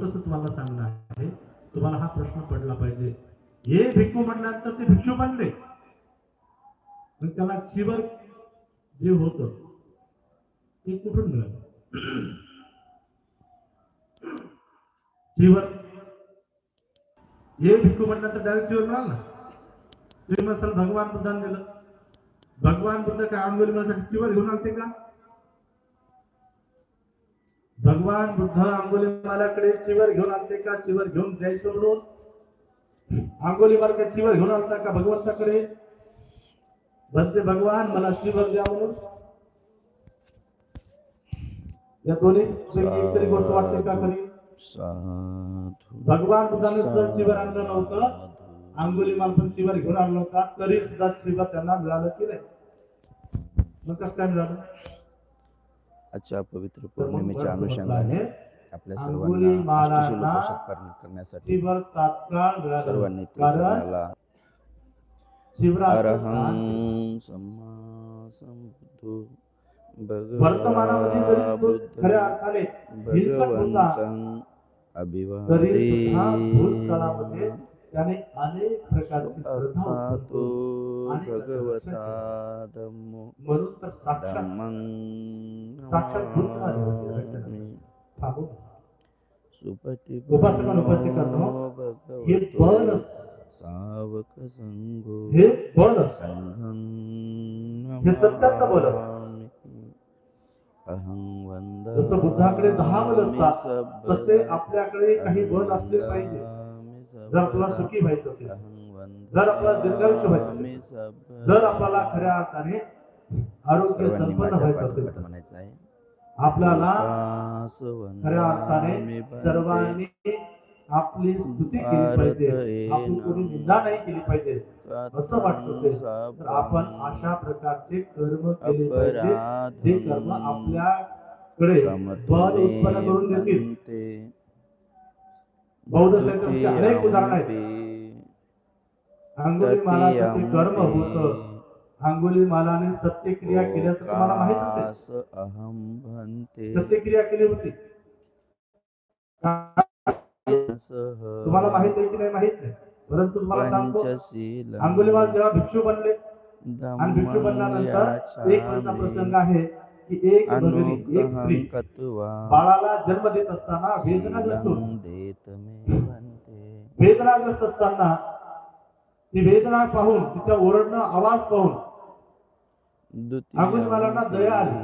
छोटस तुम्हाला सांगणं आहे. तुम्हाला हा प्रश्न पडला पाहिजे. हे भिक्खू म्हटल्यानंतर ते भिक्षू बनले. त्याला चिवर जे होत ते कुठून मिळालं? चिवर हे भिक्खू म्हटल्यानंतर डायरेक्ट चिवर मिळाल ना? तुम्ही म्हणाल भगवान बुद्धाने दिलं. भगवान बुद्ध काय आंदोलन चिवर घेऊन आलते का? भगवान बुद्ध अंगोलीमालाकडे चिवर घेऊन आलते का? चिवर घेऊन द्यायचं म्हणून? अंगोलीमाल का चिवर घेऊन आलता का भगवंताकडे? म्हणते भगवान मला चिवर द्या म्हणून. या दोन्ही तरी गोष्ट वाटते का खरी? भगवान बुद्धाने सुद्धा चिवर आणलं नव्हतं. अंगुलीमाल पण चिवर घेऊन आणला होता. तरी सुद्धा चिवर त्यांना मिळालं की नाही? मग कसं काय मिळालं? आजच्या पवित्र पौर्णिमेच्या अनुषंगाने आपल्या सर्वांना मालाला अष्टशील उपोषण पालन करण्यासाठी चिवर तात्काळ मिळालं सर्वांनी त्रिसर्णाला शिवराचं अरहं दान सम्मा संबुद्धो वर्तमानामध्ये जरी भगवा तो खऱ्या अर्थाने हिंसक होता. भगवन्तं तरी सुद्धा भूतकाळामध्ये अभिवादे त्याने अनेक प्रकारची श्रद्धा भगवता म्हणून तर साक्षात साक्षात. थांबून सुपटी उपासक आणि उपासिकांनो, हे बल असतं. सावक संगो हे बल संघं हे सत्याचं बल. अहं वंद जसं बुद्धाकडे दहा बल असतात तसे आपल्याकडे काही बल असले पाहिजे. जर आपल्याला सुखी व्हायचं असेल जर आपल्याला दीर्घायुष्य व्हायचं असेल जर आपल्याला खऱ्या अर्थाने आरोग्य संपन्न व्हायचं असेल म्हणायचं आहे. आपल्याला खऱ्या अर्थाने. सर्वांनी आपली स्तुती केली पाहिजे आपली कोणी निंदा नाही केली पाहिजे असं वाटत असेल तर आपण अशा प्रकारचे कर्म केले पाहिजे जे कर्म आपल्याकडे बल उत्पन्न करून देतील. बौद्ध साहित्याचे अनेक उदाहरण आहेत. अंगुली मालाचं ते कर्म होत. अंगुली मालाने सत्यक्रिया केल्याचं तुम्हाला माहीत असेल सत्यक्रिया केली होती. तुम्हाला माहीत आहे की नाही? माहीत नाही. परंतु तुम्हाला सांगतो अंगुलीमाल जेव्हा भिक्षू बनले आणि भिक्षू बनल्यानंतर एक वेळचा प्रसंग आहे की एक भगिनी एक स्त्री बाळाला जन्म देत असताना होती. भन्ते वेदनाग्रस्त असताना ती वेदना पाहून तिच्या ओरडणं आवाज पाहून अंगुलीमालांना दया आली.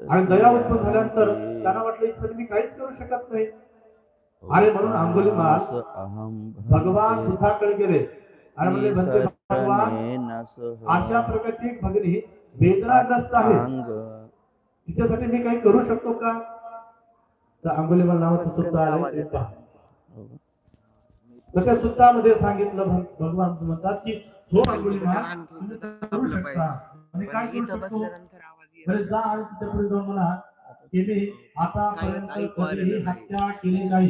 आणि दया उत्पन्न झाल्यानंतर त्यांना वाटलं इथं मी काहीच करू शकत नाही. आणि म्हणून अंगुलीमाल भगवान बुद्धाकडे गेले. आणि म्हणते भगवान अशा प्रकारची एक भगिनी वेदनाग्रस्त आहे. तिच्यासाठी मी काही करू शकतो का? तर अंगुलीमाल नावाचं सुद्धा आले त्या सुद्धामध्ये सांगितलं भग- भगवान म्हणतात की हो अंगुलीमाल तुम्ही करू शकता. आणि काय करू शकतो? जा आणि तिच्या पुढे जाऊन म्हणा की मी आतापर्यंत कधीही नाही. हत्या केली नाही.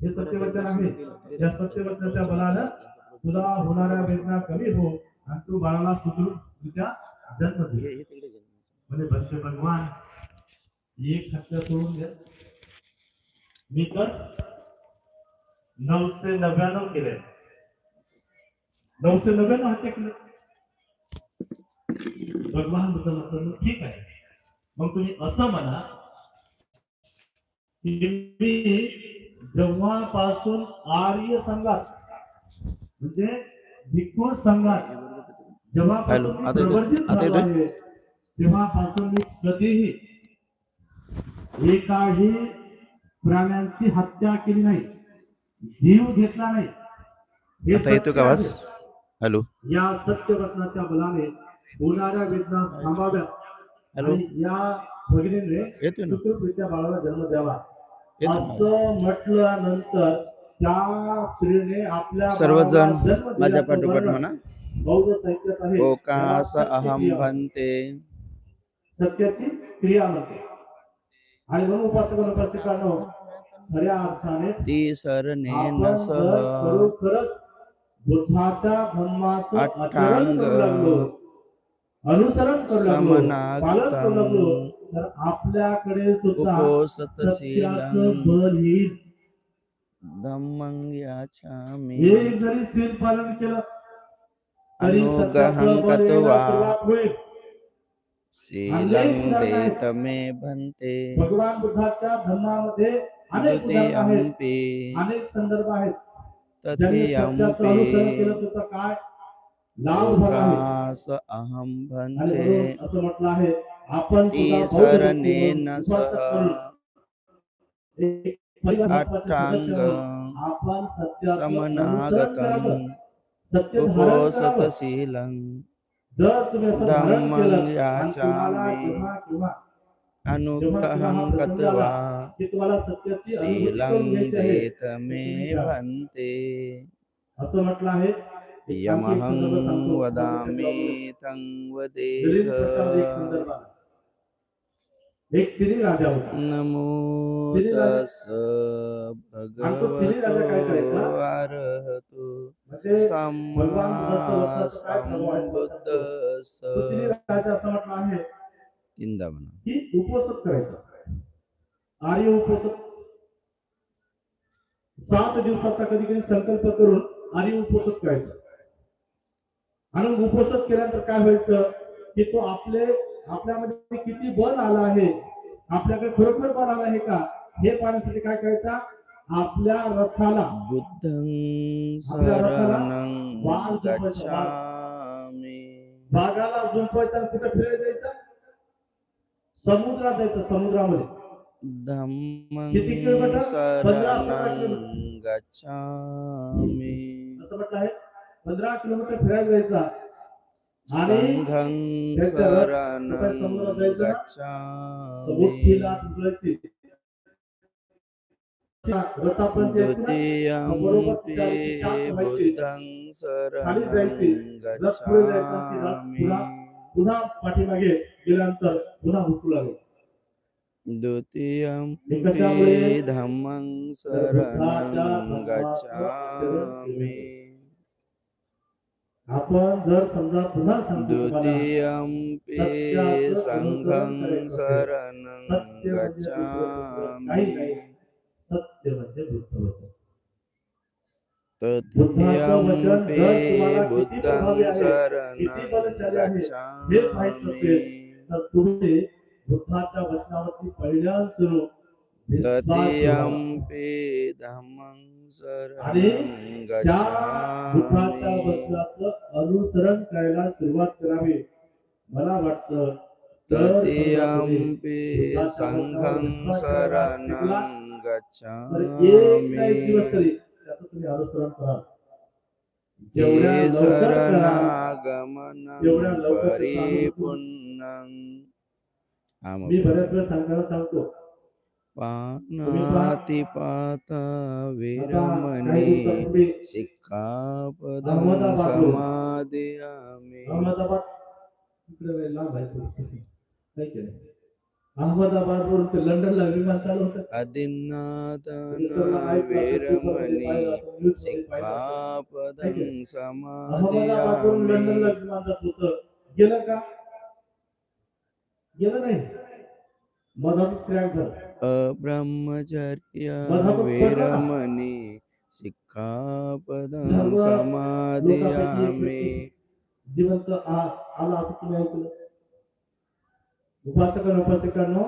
हे सत्यवचन आहे. या सत्यवचनाच्या बलानं तुला होणाऱ्या वेदना कमी हो आणि तू बाळाला सुखरूपरित्या जन्म दे. म्हणजे भक्त भगवान एक हत्या सोडून द्या मी तर नऊशे नव्याण्णव केले नऊशे नव्याण्णव हत्या केले भगवान बुद्ध म्हणतात ठीक आहे मग तुम्ही असं म्हणा की मी जेव्हापासून आर्य संघात म्हणजे भिक्खू संघात जेव्हापासून? प्रवर्तित झालो? आहे, तेव्हापासून मी कधीही एकाही प्राण्यांची हत्या केली नाही जीव घेतला नाही. हे आता येतो का आवाज. हॅलो. या सत्य वचनाच्या बलाने होणाऱ्या वेदना थांबाव्यात. हॅलो. या भगिनीने सुखरूपरित्या बाळाला जन्म द्यावा. असं म्हटल्यानंतर त्या स्त्रीने आपल्या सर्वजण माझ्या पाठोपाठ म्हणा. बौद्ध साहित्यात आहे. ओकास त्याला अहम भन्ते. सत्याची क्रिया म्हणते आणि म्हणून उपासक उपासिकांनो खऱ्या अर्थाने ती सरणे नस खरोखरच बुद्धाच्या आचरण अठांग अनुसरण समनागतम तर आपल्याकडे सुद्धा सत्याचं बल येईल. एक जरी शील पालन केलं तरी अनुग्रहं सत्याचं बल यायला कृत्वा सुरुवात होईल. शीलं देत मे भन्ते। भगवान बुद्धाच्या धर्मामध्ये अनेक अनेक संदर्भ आहेत. तदीयम्पि त्याचा काय? लाभ झाला आहे. लोकास अहं आणि भन्ते. असं म्हटलं आहे आपण ती सुद्धा बौद्ध शरणेन भिक्खू सह उपासक म्हणून एक परिवार महत्त्वाचे अट्टांग. सदस्य म्हणून आपण सत्याचं अनुसरण समनागतं करावं. सत्य धारण उपोसत करावं. शीलं जर तुम्ही असं धारण धम्मं याचामि जेव्हा अनुग्रहं कृत्वा शीलं देत मे भन्ते असं म्हटलं आहे यमहं वदामि तं वदेत एक वदेथ चिनी राजा होता नमो भगवतो अरहतो सम्मा भगवान चिनी राजा असं म्हटलं आहे तीनदा म्हणा. की उपोषण करायचं आर्य उपोषण सात दिवसाचा कधी कधी संकल्प करून आर्य उपोषण करायचं. आणि उपोषण केल्यानंतर काय व्हायचं? की तो आपले आपल्यामध्ये किती बल आला आहे? आपल्याकडे खरोखर बल आला आहे का? हे पाहण्यासाठी काय करायचा? आपल्या रथाला बुद्धं बागाला जुंपायचा कुठे फिरायला जायचं? समुद्रात जायचं समुद्रामध्ये. किती किलोमीटर? पंधरा- असं म्हटलं आहे. पंधरा किलोमीटर फिरायला जायचा. आणि समुद्रात जायचं मोठी लाट उचलायची बरोबर पुन्हा- पाठीमागे गेल्यानंतर पुन्हा हुकू लागले कशामुळे? धम्मं शरणं गच्छामि आपण जर समजा पुन्हा द्वितीयम्पि सत्याचं संघं. शरणं गच्छामि. सत्य म्हणजे बुद्ध बुद्धं शरणं गच्छामि. तुम्ही बुद्धाच्या वचनावरती पहिल्याच सुरू धम्मं शरणं बुद्धाच्या वचनाचं अनुसरण करायला सुरुवात करावी. मला वाटतं बुद्धाच्या संघं शरणं एक एक गच्छामि तरी त्याचं तुम्ही अनुसरण कराल. मी बऱ्याच वेळा सांगताना सांगतो. पानातिपाता आता काही विरमणी अहमदाबादहून समादयामि अहमदाबाद इकडे लांब आहे थोडंसं. काही केलं अहमदाबाद वरून ते लंडनला विमान चालू होतं अदिनादना विरमणी अहमदाबाद वरून लंडनला विमान जात होतं. गेलं का? गेलं नाही. मधातच क्रॅक झालं. अब्रह्मचर्य. विरमणी सिक्खापदं सर्व समादयामि जिवंत आला असं तुम्ही ऐकलं? उपासक उपासिकांनो.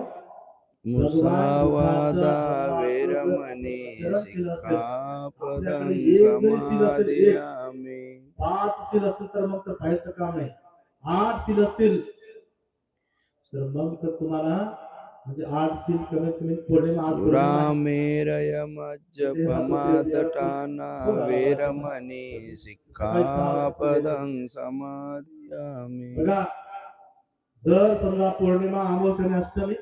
मुसावादा विरमणी सिक्खापदं समादयामि पाच सील असतील तर मग तर पाहायचं काम नाही आठ सील असतील तर मग तर तुम्हाला म्हणजे आठ सील कमीत कमी पौर्णिमा आठ पौर्णिमा सुरामेरयमज्जपमातटाना विरमणी सिक्खापदं समादयामि बघा जर समजा पौर्णिमा अमावस्याने अष्टमी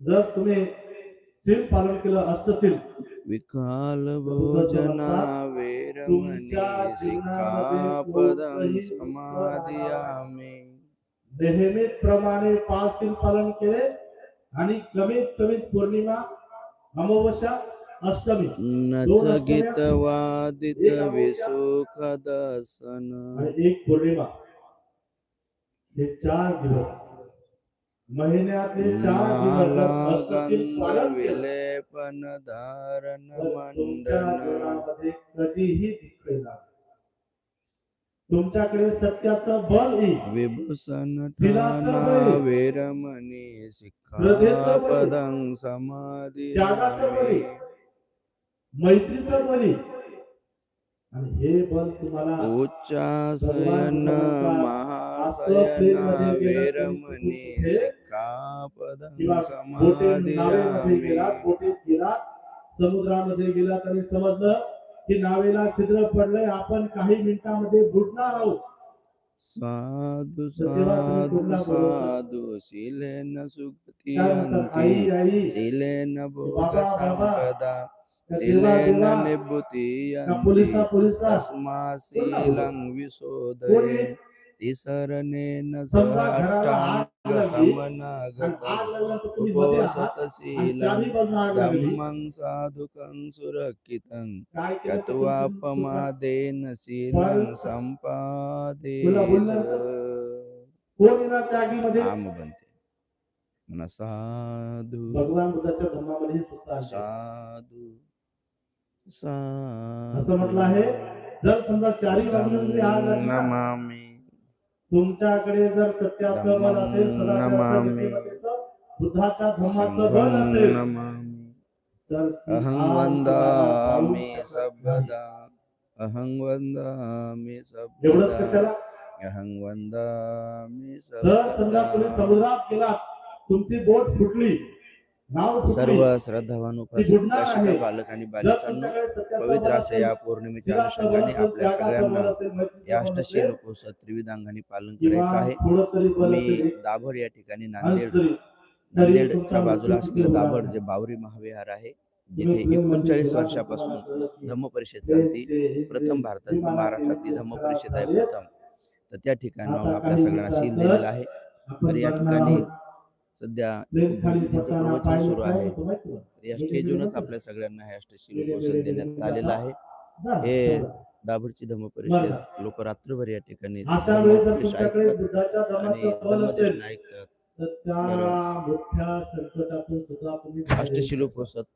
जर तुम्ही सील पालन केलं अष्टसील विकालभोजना विरमणी सिक्खापदं समादयामि नेहमीप्रमाणे पाच सील पालन केले आणि कमीत कमीत पौर्णिमा अमावस्या अष्टमी. नचगितवादित विसुखदसन आणि एक पौर्णिमा. हे चार दिवस महिन्यातले चार दिवस धारण तर तुमच्या मंडन जीवनामध्ये कधीही दुःख येणार. तुमच्याकडे सत्याचं बल विभूषण. वेरमणी बळी. सिक्खापदं समाधी. मैत्रीचं बली आणि हे बल तुम्हाला उच्चासयन महासयन वेरमणी सिक्खापदं गेलात समुद्रामध्ये गेलात आणि समजलं की नावेला छिद्र पडलंय आपण काही मिनिटांमध्ये बुडणार आहोत. साधु तर साधु? साधु सुगती आई आई. शिलेन भोग. संपदा. विशोदये तिसरनेन समजा घराला आग अट्टांग लागली. समनागत आणि आग लागल्यानंतर तुम्ही मध्ये आहात. उपोसत आणि शीलं चारी बाजूला आग लागली. धम्मं साधुकं सुरक्षितं. गत्वापमादेन शीलं संपादेत. आम बनते म्हणा साधू. साधू. असं म्हटलं आहे. जर समजा चारी बाजूने तुमच्याकडे जर सत्याचं बल असेल सदाचाराचं बुद्धाच्या धर्माचं बल असेल अहं तुम्हाला सबदा अहं एवढंच सबदा कशाला? अहं वन्दामि जर समजा तुम्ही सबदा समुद्रात गेलात तुमची बोट फुटली सर्व श्रद्धावान उपासक आहे. बालक आणि बालिकांनो पवित्र असे या पौर्णिमेच्या अनुषंगाने आपल्या सगळ्यांना या बल अष्टशी असेल, लोकोत्सव त्रिविधांगाने पालन करायचं आहे. मी दाभर या ठिकाणी नांदेड नांदेडच्या बाजूला असलेलं दाभर जे बावरी महाविहार आहे जिथे प्रेममध्ये एकोणचाळीस वर्षापासून धम्म परिषद चालती. प्रथम भारतातली महाराष्ट्रातली धम्म परिषद आहे. प्रथम. तर त्या ठिकाणी आता आपल्या सगळ्यांना सील दिलेला आहे. तर या ठिकाणी. सध्या प्रवचन सुरू आहे या स्टेजवरच आपल्या सगळ्यांना हे अष्टशी लोकोत्सव देण्यात आलेलं आहे. हे जा. दाभरची धम्म परिषद लोक रात्रभर या ठिकाणी ऐकतात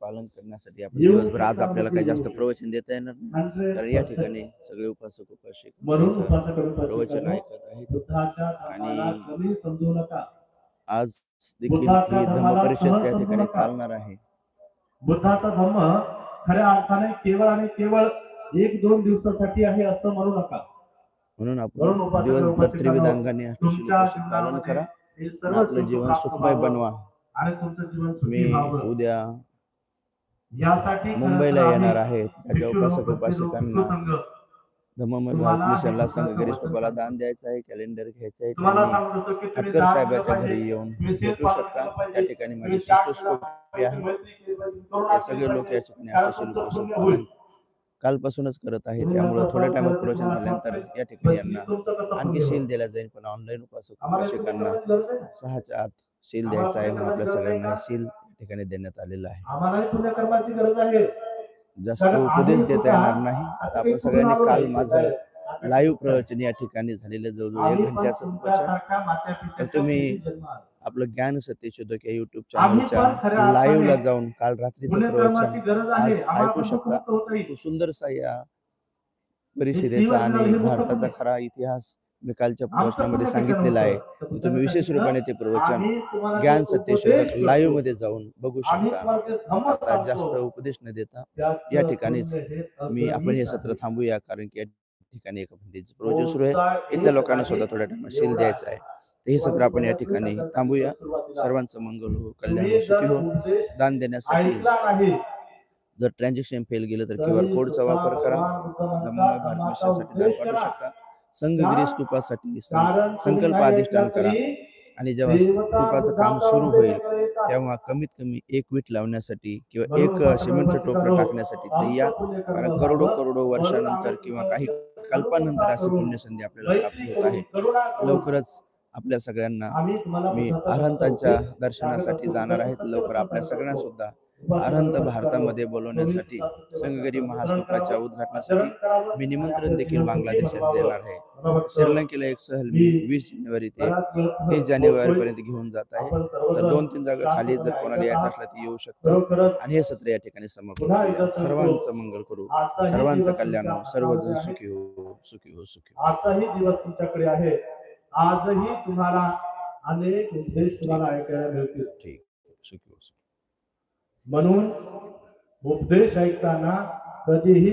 पालन करण्यासाठी आपण दिवसभर आज आपल्याला काही जास्त. प्रवचन देता येणार नाही. 100% कारण या ठिकाणी सगळे उपासक उपासिक प्रवचन ऐकत आहेत. आणि कमी समजू नका. आज देखील ही धम्म परिषद त्या ठिकाणी. चालणार आहे. बुद्धाचा धर्म खऱ्या अर्थाने केवळ आणि केवळ एक दोन दिवसासाठी आहे असं म्हणू नका. म्हणून आपण दिवसभर तुमच्या लोकोत्सव पालन करा. आपलं जीवन सुखमय बनवा. आणि तुमचं जीवन मी उद्या यासाठी मुंबईला येणार आहे त्याच्या उपासक उपासिकांना धम्ममय भारत मिशनला संघ पुस्तकाचं गिरीश वचन बाबाला सांगतो. दान द्यायचं आहे कॅलेंडर घ्यायचं आहे दान साहेबाच्या घरी येऊन भेटू शकता. त्या ठिकाणी माझी शिष्टोस्कोपी आहे. सगळे लोक. या ठिकाणी. कालपासूनच करत आहे त्यामुळे थोड्या तर प्रवचन झाल्यानंतर या ठिकाणी यांना आणखी सील? दिला जाईल पण ऑनलाईन उपासक उपासिकांना. सहाच्या आत सील द्यायचा आहे म्हणून आपल्या सगळ्यांना सील या ठिकाणी देण्यात आलेला आहे. जास्त उपदेश देता येणार नाही आपण सगळ्यांनी काल. माझं लाईव्ह प्रवचन या ठिकाणी झालेलं जवळजवळ एक घंट्याचं प्रवचन तर तुम्ही. आपलं ज्ञान सत्यशोधक या युट्यूब चॅनलच्या लाईव्हला जाऊन काल रात्रीचं प्रवचन आज ऐकू शकता. सुंदरसा या परिषदेचा आणि भारताचा. खरा इतिहास मी कालच्या प्रवचनामध्ये सांगितलेला आहे तुम्ही विशेष रूपाने ते प्रवचन ज्ञान सत्यशोधक लाईव्हमध्ये जाऊन बघू शकता. आता जास्त उपदेश न देता या ठिकाणीच मी आपण हे सत्र. थांबूया कारण की या ठिकाणी एका प्रवचन सुरू आहे. इथल्या लोकांना सुद्धा थोड्या टाइम शील द्यायचं आहे. तर हे सत्र आपण या ठिकाणी थांबूया. सर्वांचं मंगल हो कल्याण हो सुखी हो. दान देण्यासाठी जर ट्रान्झॅक्शन फेल गेलं तर क्यू आर कोडचा वापर करा. भारत मिशनसाठी दान पाठवू. शकता. संघगिरी स्तूपासाठी सं- कारण तुम्ही संकल्प अधिष्ठान करा. आणि जेव्हा स्तूपाचं काम सुरू होईल. तेव्हा कमीत कमी एक वीट लावण्यासाठी किंवा एक सिमेंटचं टोपलं. टाकण्यासाठी आमचं या कारण करोडो. करोडो वर्षानंतर किंवा काही कल्पानंतर अशी पुण्यसंधी आपल्याला प्राप्त होत आहे. लवकरच आपल्या सगळ्यांना मी अरहंतांच्या दर्शनासाठी जाणार आहेत. लवकर आपल्या. सगळ्यांना सुद्धा अनंत भारतामध्ये बोलवण्यासाठी संघगरी महास्तूपाच्या उद्घाटनासाठी मी निमंत्रण देखील बांगलादेशात देणार आहे. श्रीलंकेला एक सहल मी वीस जानेवारी ते तीस जानेवारी पर्यंत घेऊन जात आहे. तर दोन तीन जागा खाली जर कोणाला यायचं असलं तर येऊ शकतो. आणि हे सत्र या ठिकाणी समाप्त. सर्वांचं मंगल करू. सर्वांचं कल्याण हो. सर्वजण सुखी हो. सुखी हो सुखी हो. आजचाही दिवस तुमच्याकडे आहे. आजही तुम्हाला अनेक उपदेश तुम्हाला ऐकायला मिळतील. ठीक. सुखी हो सुखी म्हणून उपदेश ऐकताना कधीही